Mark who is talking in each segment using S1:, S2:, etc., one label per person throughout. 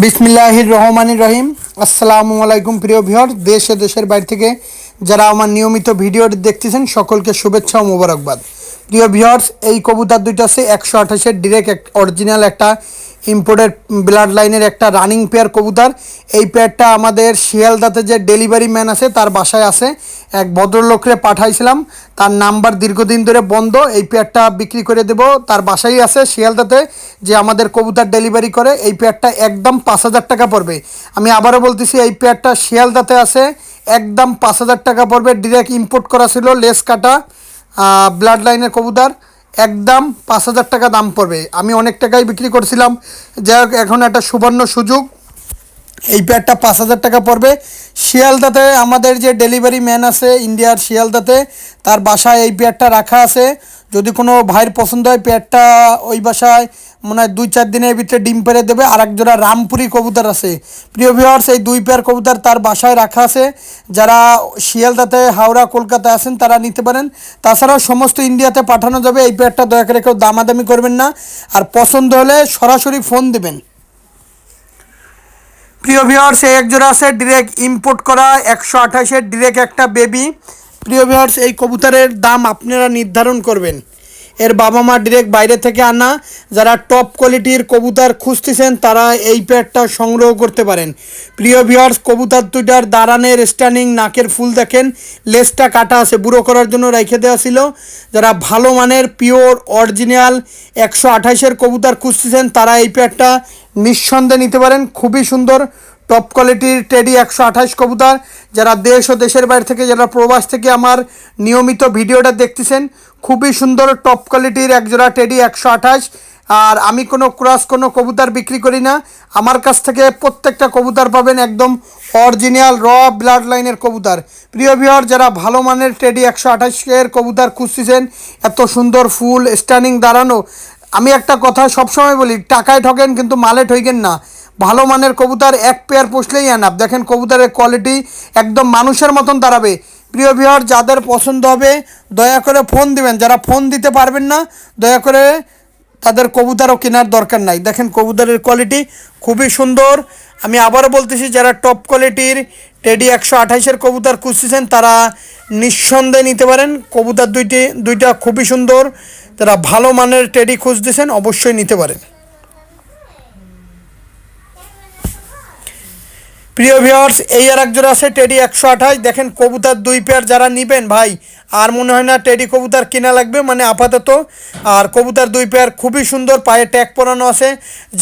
S1: বিসমিল্লাহির রহমানির রহিম। আসসালামু আলাইকুম প্রিয় ভিহর দেশে দেশের বাইরে থেকে যারা আমার নিয়মিত ভিডিও দেখতেছেন, সকলকে শুভেচ্ছা ও মোবারকবাদ। প্রিয় ভিহর্স এই কবুতর দুইটা আছে, একশো আঠাশের ডিরেক্ট অরিজিনাল একটা ইম্পোর্টেড ব্লাড লাইনের একটা রানিং পেয়ার কবুতর। এই পেয়ারটা আমাদের শিয়ালদাতে যে ডেলিভারি ম্যান আছে, তার বাসায় আছে। এক ভদ্রলোকরে পাঠাইছিলাম। তার নাম্বার দীর্ঘদিন ধরে বন্ধ। এই পেয়ারটা বিক্রি করে দেব। তার বাসায় আছে শিয়ালদাতে, যে আমাদের কবুতর ডেলিভারি করে। এই পেয়ারটা একদম পাঁচ হাজার টাকা পড়বে। আমি আবারও বলতেছি, এই পেয়ারটা শিয়ালদাতে আছে। একদম পাঁচ হাজার টাকা পড়বে। ডিরেক্ট ইম্পোর্ট করা ছিল লেস কাটা ব্লাড লাইনের কবুতর। একদম পাঁচ হাজার টাকা দাম পড়বে। আমি অনেক টাকায় বিক্রি করছিলাম। যাই হোক, এখন একটা সুবর্ণ সুযোগ। এই প্যাডটা পাঁচ হাজার টাকা পড়বে। শিয়ালদাতে আমাদের যে ডেলিভারি ম্যান আছে, ইন্ডিয়ার শিয়ালদাতে, তার বাসায় এই প্যাডটা রাখা আছে। যদি কোনো ভাইয়ের পছন্দ হয় প্যাডটা ওই বাসায় মনে হয় দুই চার দিনের ভিতরে ডিম পেরে দেবে। আর এক জোড়া রামপুরি কবুতর আছে। প্রিয় ভিউয়ার্স এই দুই পেয়ার কবুতর তার বাসায় রাখা আছে। যারা শিয়ালদাতে, হাওড়া, কলকাতায় আছেন, তারা নিতে পারেন। তাছাড়াও সমস্ত ইন্ডিয়াতে পাঠানো যাবে। এই পেয়ারটা দয়া করে কেউ দামাদামি করবেন না। আর পছন্দ হলে সরাসরি ফোন দেবেন। প্রিয় ভিউয়ার্স এই এক জোড়া আছে ডিরেক্ট ইম্পোর্ট করা, একশো আঠাশের ডিরেক্ট একটা বেবি প্রিয় ভিউয়ার্স এই কবুতরের দাম আপনারা নির্ধারণ করবেন। এর বাবা মা ডিরেক্ট বাইরে থেকে আনা। যারা টপ কোয়ালিটির কবুতর খুঁজতেছেন, তারা এই প্যাডটা সংগ্রহ করতে পারেন। প্রিয় ভিউয়ার্স কবুতর দুইটার দাঁড়ানের স্ট্যান্ডিং নাকের ফুল দেখেন। লেসটা কাটা আছে, বুড়ো করার জন্য রেখে দেওয়া ছিল। যারা ভালো মানের পিওর অরিজিনাল একশো আঠাশের কবুতর খুঁজতেছেন, তারা এই প্যাডটা নিঃসন্দেহে নিতে পারেন। খুবই সুন্দর। টপ কোয়ালিটির টেডি একশো আঠাশ কবুতর। যারা দেশ ও দেশের বাইরে থেকে, যারা প্রবাস থেকে আমার নিয়মিত ভিডিওটা দেখতেছেন, খুবই সুন্দর টপ কোয়ালিটির একজোড়া টেডি একশো আঠাশ। আর আমি কোনো ক্রস কোনো কবুতর বিক্রি করি না। আমার কাছ থেকে প্রত্যেকটা কবুতর পাবেন একদম অরিজিনাল র ব্লাড লাইনের কবুতর। প্রিয় ভিওর যারা ভালো মানের টেডি একশো আঠাশের কবুতর খুঁজতেছেন, এত সুন্দর ফুল স্ট্যান্ডিং দাঁড়ানো আমি একটা কথা সবসময় বলি, টাকায় ঠকেন কিন্তু মালে ঠইকেন না। ভালো মানের কবুতর, এক পেয়ার পুষলেই আনাপ দেখেন কবুতরের কোয়ালিটি একদম মানুষের মতন দাঁড়াবে। প্রিয় ভিওর যাদের পছন্দ হবে, দয়া করে ফোন দিবেন। যারা ফোন দিতে পারবেন না, দয়া করে তাদের কবুতরও কেনার দরকার নাই। দেখেন কবুতরের কোয়ালিটি খুবই সুন্দর। আমি আবারও বলতেছি, যারা টপ কোয়ালিটির টেডি একশো আঠাইশের কবুতর খুঁজতেছেন, তারা নিঃসন্দেহে নিতে পারেন। কবুতর দুইটি, দুইটা খুবই সুন্দর। তারা ভালো মানের টেডি খুঁজতেছেন, অবশ্যই নিতে পারেন। প্রিয় ভিওর্স এই আর একজোড়া আছে টেডি একশো আঠাশ। দেখেন কবুতার দুই পেয়ার যারা নিবেন ভাই, আর মনে হয় না টেডি কবুতার কিনা লাগবে মানে আপাতত। আর কবুতর দুই পেয়ার খুবই সুন্দর, পায়ে ট্যাগ পরানো আছে।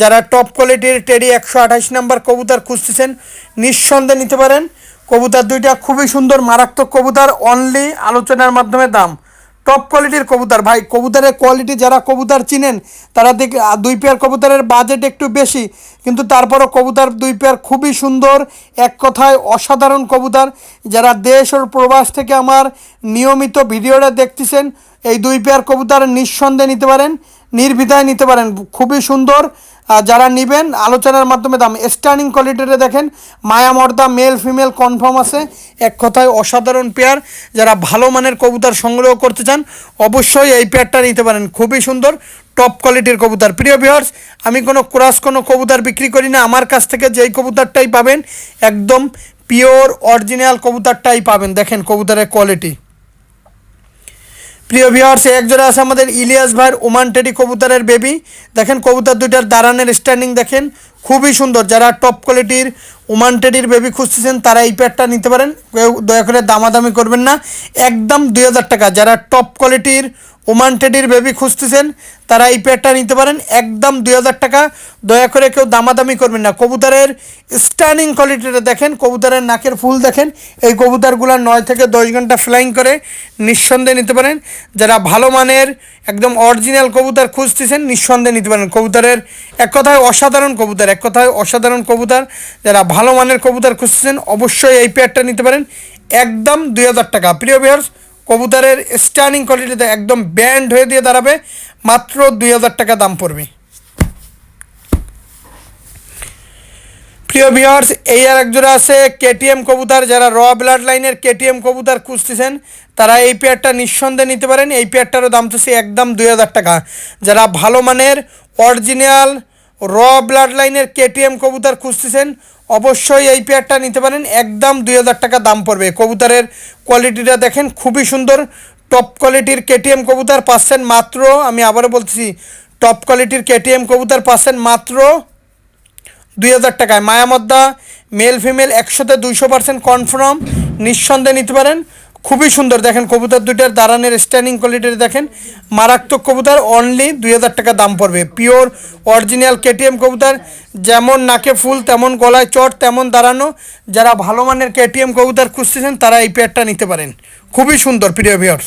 S1: যারা টপ কোয়ালিটির টেডি একশো আঠাশ নাম্বার কবুতার খুঁজতেছেন, নিঃসন্দেহে নিতে পারেন। কবুতর দুইটা খুবই সুন্দর, মারাত্মক কবুতার অনলি আলোচনার মাধ্যমে দাম। টপ কোয়ালিটির কবুতর। ভাই, কবুতরের কোয়ালিটি যারা কবুতর চিনেন, তারা দেখ দুই পেয়ার কবুতরের বাজেট একটু বেশি, কিন্তু তারপরও কবুতর দুই পেয়ার খুবই সুন্দর, এক কথায় অসাধারণ কবুতর। যারা দেশ ও প্রবাস থেকে আমার নিয়মিত ভিডিওটা দেখতেছেন, এই দুই পেয়ার কবুতর নিঃসন্দেহে নিতে পারেন। নির্বিধায় নিতে পারেন। খুবই সুন্দর। যারা নেবেন, আলোচনার মাধ্যমে দাম স্টার্নিং কোয়ালিটিতে দেখেন, মায়া মর্দা মেল ফিমেল কনফার্ম আছে। এক কথায় অসাধারণ পেয়ার যারা ভালো মানের কবুতর সংগ্রহ করতে চান, অবশ্যই এই পেয়ারটা নিতে পারেন। খুবই সুন্দর টপ কোয়ালিটির কবুতর। প্রিয় ভিউয়ার্স আমি কোনো ক্রস কোনো কবুতর বিক্রি করি না। আমার কাছ থেকে যেই কবুতরটাই পাবেন, একদম পিওর অরিজিনাল কবুতরটাই পাবেন। দেখেন কবুতরের কোয়ালিটি প্রিয় ভিওয়ার্স একজোড়া আছে আমাদের ইলিয়াস ভাইয়ের ওমান টেডি কবুতরের বেবি দেখেন কবুতর দুইটার দাঁড়ানের স্ট্যান্ডিং দেখেন। খুবই সুন্দর। যারা টপ কোয়ালিটির ওমান টেডির বেবি খুঁজতেছেন, তারা এই প্যাডটা নিতে পারেন। কেউ দয়া করে দামাদামি করবেন না। একদম দুই হাজার টাকা। যারা টপ কোয়ালিটির ওমান টেডির বেবি খুঁজতেছেন, তারা এই প্যাডটা নিতে পারেন। একদম দুই হাজার টাকা। দয়া করে কেউ দামাদামি করবেন না। কবুতরের স্ট্যান্ডিং কোয়ালিটিটা দেখেন। কবুতরের নাকের ফুল দেখেন। এই কবুতরগুলো নয় থেকে দশ ঘণ্টা ফ্লাইং করে নিঃসন্দেহে নিতে পারেন। যারা ভালো মানের একদম অরিজিনাল কবুতর খুঁজতেছেন, নিঃসন্দেহে নিতে পারেন। কবুতরের এক কথায় অসাধারণ কবুতর, এক কথায় অসাধারণ কবুতর। যারা ভালো মানের কবুতর খুঁজতেছেন অবশ্যই এই পেয়ারটা নিতে পারেন। একদম দুই হাজার টাকা। প্রিয় বিহার্স কবুতরের স্টার্নিং কোয়ালিটিতে একদম ব্যান্ড হয়ে দিয়ে দাঁড়াবে। মাত্র দুই হাজার টাকা দাম পড়বে। প্রিয় ভিওর্স এই আর একজোড়া আছে কেটিএম কবুতর। যারা র ব্লাড লাইনের কেটিএম কবুতর খুঁজতেছেন, তারা এই পেয়ারটা নিঃসন্দেহে নিতে পারেন। এই পেয়ারটারও দাম তো একদম দুই হাজার টাকা। যারা ভালো মানের অরিজিনাল র ব্লাড লাইনের কেটিএম কবুতর খুঁজতেছেন, অবশ্যই এই পেয়ারটা নিতে পারেন। একদম দুই হাজার টাকা দাম পড়বে। কবুতরের কোয়ালিটিটা দেখেন, খুবই সুন্দর। টপ কোয়ালিটির কেটিএম কবুতর পাচ্ছেন মাত্র, আমি আবারও বলতেছি টপ কোয়ালিটির কেটিএম কবুতর পাচ্ছেন মাত্র দুই হাজার টাকায়। মায়ামদ্দা মেল ফিমেল একশোতে দুইশো পার্সেন্ট কনফার্ম নিঃসন্দেহে নিতে পারেন। খুবই সুন্দর। দেখেন কবুতর দুইটার দাঁড়ানের স্ট্যান্ডিং কোয়ালিটির দেখেন। মারাত্মক কবুতর অনলি দুই হাজার টাকা দাম পড়বে। পিওর অরিজিনাল কেটিএম কবুতর, যেমন নাকে ফুল, তেমন গলায় চট, তেমন দাঁড়ানো। যারা ভালো মানের কেটিএম কবুতর খুঁজতেছেন, তারা এই পেয়ারটা নিতে পারেন। খুবই সুন্দর, প্রিয় ভিওর্স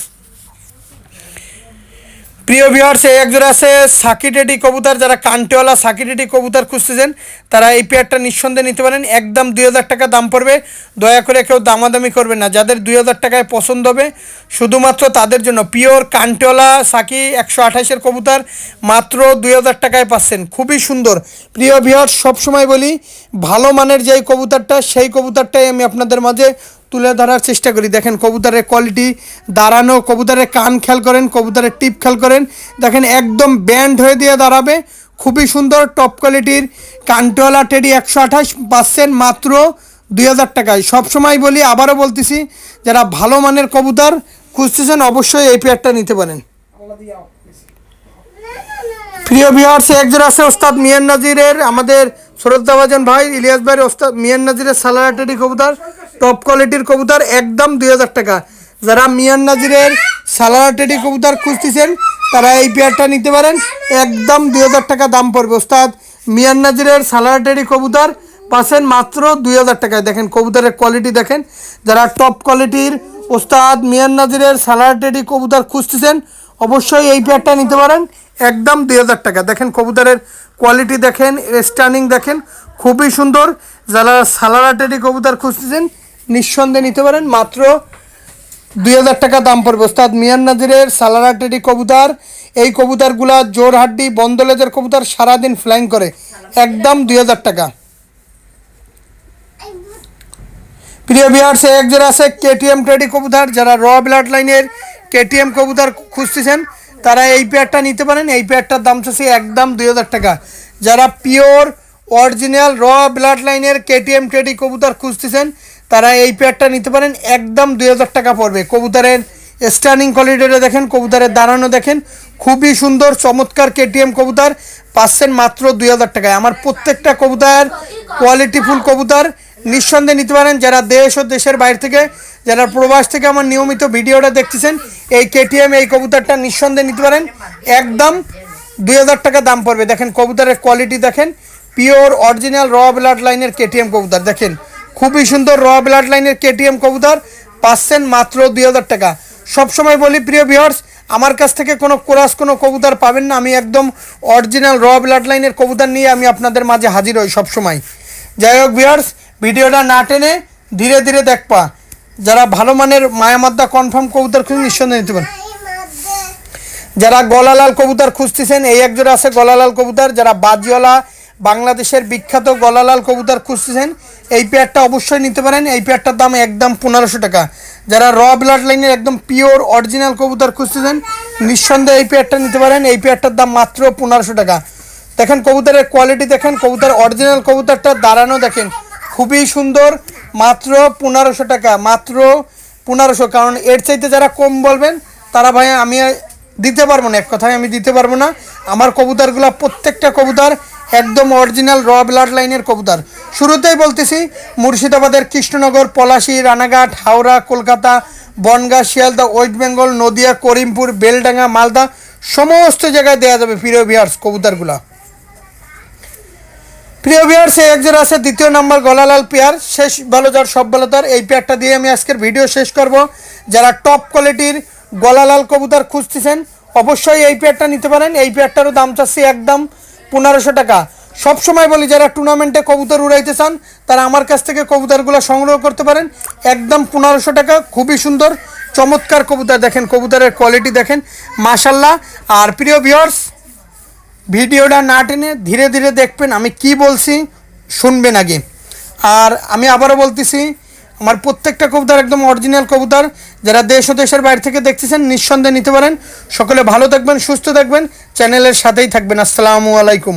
S1: প্রিয় ভিউয়ার্স এই একজোড়া আছে সাকিটেডি কবুতর। যারা কান্টেওয়ালা সাকিটেডি কবুতর খুঁজতেছেন, তারা এই পেয়ারটা নিঃসন্দেহে নিতে পারেন। একদম দুই হাজার টাকা দাম পড়বে। দয়া করে কেউ দামাদামি করবে না। যাদের দুই হাজার টাকায় পছন্দ হবে, শুধুমাত্র তাদের জন্য। পিওর কান্টেওয়ালা সাকি একশো আঠাশের কবুতর, মাত্র দুই হাজার টাকায় পাচ্ছেন। খুবই সুন্দর। প্রিয় ভিউয়ার্স সবসময় বলি, ভালো মানের যেই কবুতরটা, সেই কবুতরটাই আমি আপনাদের মাঝে তুলে ধরার চেষ্টা করি। দেখেন কবুতরের কোয়ালিটি দাঁড়ানো, কবুতরের কান খেয়াল করেন, কবুতরের টিপ খেয়াল করেন। দেখেন একদম ব্যান্ড হয়ে দিয়ে দাঁড়াবে। খুবই সুন্দর টপ কোয়ালিটির কানটোয়ালা টেডি একশো আঠাশ, পাচ্ছেন মাত্র দুই হাজার টাকায়। সবসময় বলি, আবারও বলতেছি, যারা ভালো মানের কবুতর খুঁজতেছেন, অবশ্যই এই পেয়ারটা নিতে পারেন। প্রিয় ভিউয়ার্স একজন আছে ওস্তাদ মিয়ান নাজিরের। আমাদের শ্রদ্ধাভাজন ভাই, ইলিয়াস ভাইয়ের ওস্তাদ, মিয়ান নাজিরের সালারাটেরি কবুতর টপ কোয়ালিটির কবুতর, একদম দুই হাজার টাকা। যারা মিয়ান নাজিরের সালারাটেরি কবুতর খুঁজতেছেন, তারা এই পেয়ারটা নিতে পারেন। একদম দুই হাজার টাকা দাম পড়বে। ওস্তাদ, মিয়ান নাজিরের সালারাটেরি কবুতর পাচ্ছেন মাত্র দুই হাজার টাকায়। দেখেন, কবুতরের কোয়ালিটি দেখেন। যারা টপ কোয়ালিটির ওস্তাদ, মিয়ান নাজিরের সালারাটেরি কবুতর খুঁজতেছেন, অবশ্যই এই পেয়ারটা নিতে পারেন। একদম দুই হাজার টাকা। দেখেন কবুতরের কোয়ালিটি দেখেন স্টানিং দেখেন, খুবই সুন্দর। যারা সালারাটেরি কবুতর খুঁজতেছেন, নিঃসন্দেহে নিতে পারেন। মাত্র দুই হাজার টাকা দাম পড়বে। ওস্তাদ মিয়ান নাজিরের সালারাটেরি কবুতর, এই কবুতরগুলা জোর হাড্ডি বন্দলেজের কবুতর সারাদিন ফ্লাইং করে। একদম দুই হাজার টাকা। প্রিয় বিহার সে একজন আছে কেটিএম ট্রেডি কবুতর। যারা র ব্লাড লাইনের কেটিএম কবুতর খুঁজতেছেন তারা এই পেয়ারটা নিতে পারেন। এই পেয়ারটার দাম চাচ্ছে একদম দুই হাজার টাকা। যারা পিওর অরিজিনাল র ব্লাড লাইনের কেটিএম টেডি কবুতর খুঁজতেছেন, তারা এই পেয়ারটা নিতে পারেন। একদম দুই হাজার টাকা পড়বে। কবুতরের স্টার্নিং কোয়ালিটিটা দেখেন, কবুতরের দাঁড়ানো দেখেন। খুবই সুন্দর, চমৎকার কেটিএম কবুতর। পাচ্ছেন মাত্র দুই হাজার টাকায়। আমার প্রত্যেকটা কবুতর কোয়ালিটিফুল কবুতর। নিঃসন্দেহে নিতে পারেন। যারা দেশ ও দেশের বাইরে থেকে, যারা প্রবাস থেকে আমার নিয়মিত ভিডিওটা দেখতেছেন, এই কেটিএম, এই কবুতরটা নিঃসন্দেহে নিতে পারেন। একদম দুই হাজার টাকা দাম পড়বে। দেখেন, কবুতরের কোয়ালিটি দেখেন। পিওর অরিজিনাল র ব্লাড লাইনের কেটিএম কবুতর। দেখেন, খুবই সুন্দর র ব্লাড লাইনের কেটিএম কবুতর। পাচ্ছেন মাত্র দুই হাজার টাকা। সবসময় বলি, প্রিয় ভিউয়ার্স আমার কাছ থেকে কোনো কোরাস কোনো কবুতর পাবেন না। আমি একদম অরিজিনাল র ব্লাড লাইনের কবুতর নিয়ে আমি আপনাদের মাঝে হাজির হই সবসময়। যাই হোক ভিউয়ার্স ভিডিওটা না টেনে ধীরে ধীরে দেখবা। যারা ভালো মানের মায়ামাদ্দা কনফার্ম কবুতর খুঁজে নিঃসন্দেহে নিতে পারেন যারা গলালাল কবুতর খুঁজতেছেন, এই একজোড়া আছে গলালাল কবুতর। যারা বাজিওয়ালা বাংলাদেশের বিখ্যাত গলালাল কবুতর খুঁজতেছেন, এই পেয়ারটা অবশ্যই নিতে পারেন। এই পেয়ারটার দাম একদম পনেরোশো টাকা। যারা র ব্লাড লাইনের একদম পিওর অরিজিনাল কবুতর খুঁজতেছেন, নিঃসন্দেহে এই পেয়ারটা নিতে পারেন। এই পেয়ারটার দাম মাত্র পনেরোশো টাকা। দেখেন কবুতরের কোয়ালিটি দেখেন কবুতর অরিজিনাল কবুতরটা দাঁড়ানো দেখেন। খুবই সুন্দর, মাত্র পনেরোশো টাকা, মাত্র পনেরোশো। কারণ এর চাইতে যারা কম বলবেন, তারা ভাই আমি দিতে পারব না, এক কথায় আমি দিতে পারব না। আমার কবুতরগুলো প্রত্যেকটা কবুতর একদম অরিজিনাল র ব্লাড লাইনের কবুতর। শুরুতেই বলতেছি, মুর্শিদাবাদের কৃষ্ণনগর, পলাশী, রানাঘাট, হাওড়া, কলকাতা, বনগাঁ, শিয়ালদা, ওয়েস্ট বেঙ্গল, নদিয়া, করিমপুর, বেলডাঙ্গা, মালদা, সমস্ত জায়গায় দেওয়া যাবে প্রিয় বিহার্স কবুতরগুলা। প্রিয় বিহার সে একজন আছে, দ্বিতীয় নম্বর গলালাল পেয়ার। শেষ ভালো যার, সব ভালো তার। এই পেয়ারটা দিয়ে আমি আজকের ভিডিও শেষ করব। যারা টপ কোয়ালিটির গলালাল কবুতর খুঁজতেছেন, অবশ্যই এই পেয়ারটা নিতে পারেন। এই পেয়ারটারও দাম চাচ্ছি একদম পনেরোশো টাকা। সবসময় বলি, যারা টুর্নামেন্টে কবুতর উড়াইতে চান, তারা আমার কাছ থেকে কবুতরগুলো সংগ্রহ করতে পারেন। একদম পনেরোশো টাকা, খুবই সুন্দর, চমৎকার কবুতর দেখেন, কবুতরের কোয়ালিটি দেখেন মাশাল্লাহ আর প্রিয় ভিওর্স ভিডিওটা না টেনে ধীরে ধীরে দেখবেন আমি কি বলছি, শুনবেন আগে। আর আমি আবারও বলতেছি, আমার প্রত্যেকটা কবুতর একদম অরিজিনাল কবুতর। যারা দেশ ও দেশের বাইরে থেকে দেখতেছেন, নিঃসন্দেহে নিতে পারেন। সকলে ভালো থাকবেন, সুস্থ থাকবেন। চ্যানেলের সাথেই থাকবেন। আসসালামু আলাইকুম।